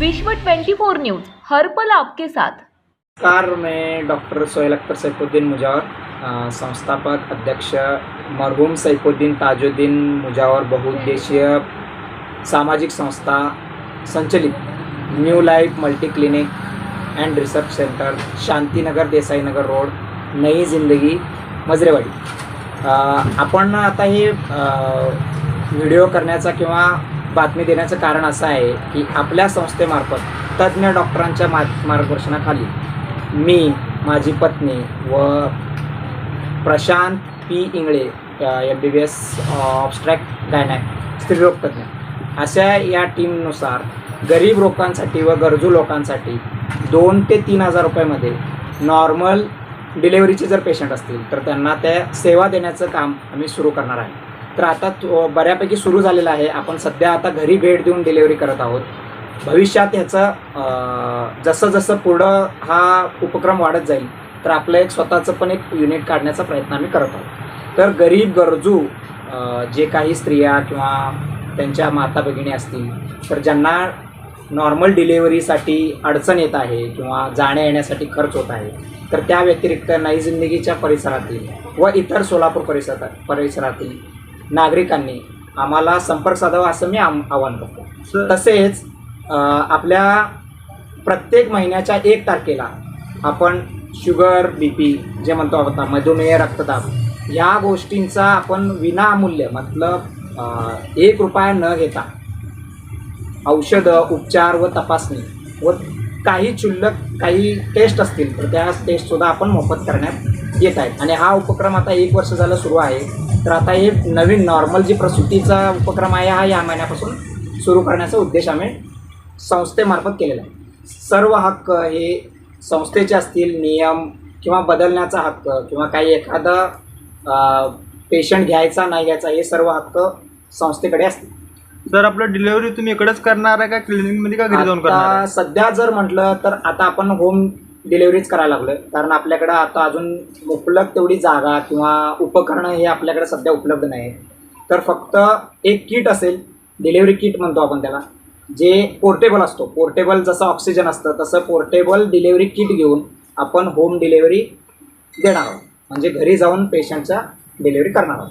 विश्व 24 न्यूज हर पल आपके साथ. कार में डॉक्टर सोहेल अख्तर सैफुद्दीन मुजावर संस्थापक अध्यक्ष मरहूम सैफुद्दीन ताजुद्दीन मुजावर बहुउद्देशीय सामाजिक संस्था संचलित new life multi clinic and research centre Shantinagar Desainagar road नई जिंदगी मजरेवाडी. आपण आता हे व्हिडिओ करण्याचा किंवा बातमी देण्याचं कारण असं आहे की आपल्या संस्थेमार्फत तज्ज्ञ डॉक्टरांच्या मा मार्गदर्शनाखाली मी माझी पत्नी व Prashant P Ingale M B B S obstetric gynaec स्त्रीरोग तज्ज्ञ. अशा या टीमनुसार गरीब लोकांसाठी व गरजू लोकांसाठी दोन ते तीन हजार रुपयामध्ये नॉर्मल डिलेवरीचे जर पेशंट असतील तर त्यांना त्या सेवा देण्याचं काम आम्ही सुरू करणार आहे. तर आता बऱ्यापैकी सुरू झालेलं आहे. आपण सध्या आता घरी भेट देऊन डिलेवरी करत आहोत. भविष्यात ह्याचं जसं जसं पुढं हा उपक्रम वाढत जाईल तर आपलं एक स्वतःचं पण एक युनिट काढण्याचा प्रयत्न आम्ही करत आहोत. तर गरीब गरजू जे काही स्त्रिया किंवा त्यांच्या माता भगिनी असतील तर ज्यांना नॉर्मल डिलेवरीसाठी अडचण येत आहे किंवा जाण्या येण्यासाठी खर्च होत आहे तर त्या व्यतिरिक्त नई जिंदगीच्या परिसरातील व इतर सोलापूर परिसरात परिसरातील नागरिकांनी आम्हाला संपर्क साधावा असं मी आम आवाहन करतो. तसेच आपल्या प्रत्येक महिन्याच्या एक तारखेला आपण शुगर बी पी जे म्हणतो आपण मधुमेह रक्तदाब या गोष्टींचा आपण विनामूल्य मतलब एक रुपया न घेता औषधं उपचार व तपासणी व काही क्षुल्लक काही टेस्ट असतील तर त्या टेस्टसुद्धा आपण मोफत करण्यात येत आहेत. आणि हा उपक्रम आता एक वर्ष झालं सुरू आहे. तर आता हे नवीन नॉर्मल जी प्रसूतीचा उपक्रम आहे हा या महिन्यापासून सुरू करण्याचा उद्देश आम्ही संस्थेमार्फत केलेला आहे. सर्व हक्क हे संस्थेचे असतील नियम किंवा बदलण्याचा हक्क किंवा काही एखादा पेशंट घ्यायचा नाही घ्यायचा हे सर्व हक्क संस्थेकडे असतील. सर आपलं डिलिव्हरी तुम्ही इकडेच करणार आहे का क्लिनिकमध्ये का घरी जाऊन करणार सध्या जर म्हटलं तर आता आपण होम डिलेवरीच करायला लागलो आहे कारण आपल्याकडं आता अजून उपलब्ध तेवढी जागा किंवा उपकरणं हे आपल्याकडे सध्या उपलब्ध नाही तर फक्त एक किट असेल डिलेवरी किट म्हणतो आपण त्याला जे पोर्टेबल असतो. पोर्टेबल जसं ऑक्सिजन असतं तसं पोर्टेबल डिलेवरी किट घेऊन आपण होम डिलेवरी देणार आहोत. म्हणजे घरी जाऊन पेशंटच्या डिलेवरी करणार आहोत.